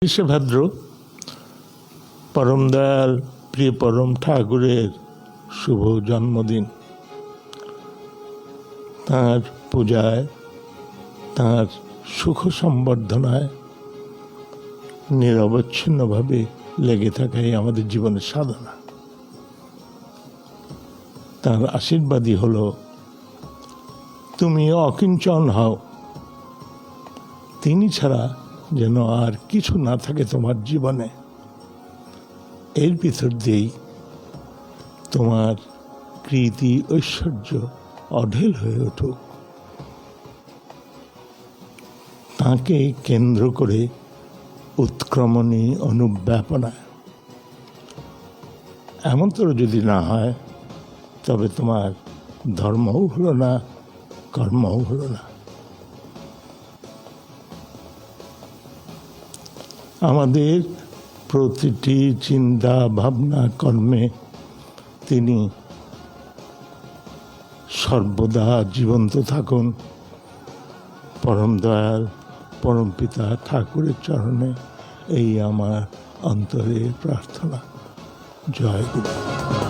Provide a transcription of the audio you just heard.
তিরিশে ভাদ্র পরম দয়াল প্রিয় পরম ঠাকুরের শুভ জন্মদিন। তাঁর পূজায়, তাঁর সুখ সম্বর্ধনায় নিরবচ্ছিন্নভাবে লেগে থাকাই আমাদের জীবনের সাধনা। তার আশীর্বাদই হলো তুমি অকিঞ্চন হও। তিনি ছাড়া যেন আর কিছু না থাকে তোমার জীবনে। এর ভিতর দিয়েই তোমার কৃতি ঐশ্বর্য অঢেল হয়ে উঠুক। তাকে কেন্দ্র করে উৎক্রমণী অনুব্যাপনা। এমনতর যদি না হয়, তবে তোমার ধর্মও হলো না, কর্মও হলো না। আমাদের প্রতিটি চিন্তা, ভাবনা, কর্মে তিনি সর্বদা জীবন্ত থাকুন। পরম দয়াল, পরম পিতা ঠাকুরের চরণে এই আমার অন্তরের প্রার্থনা। জয় গুরু।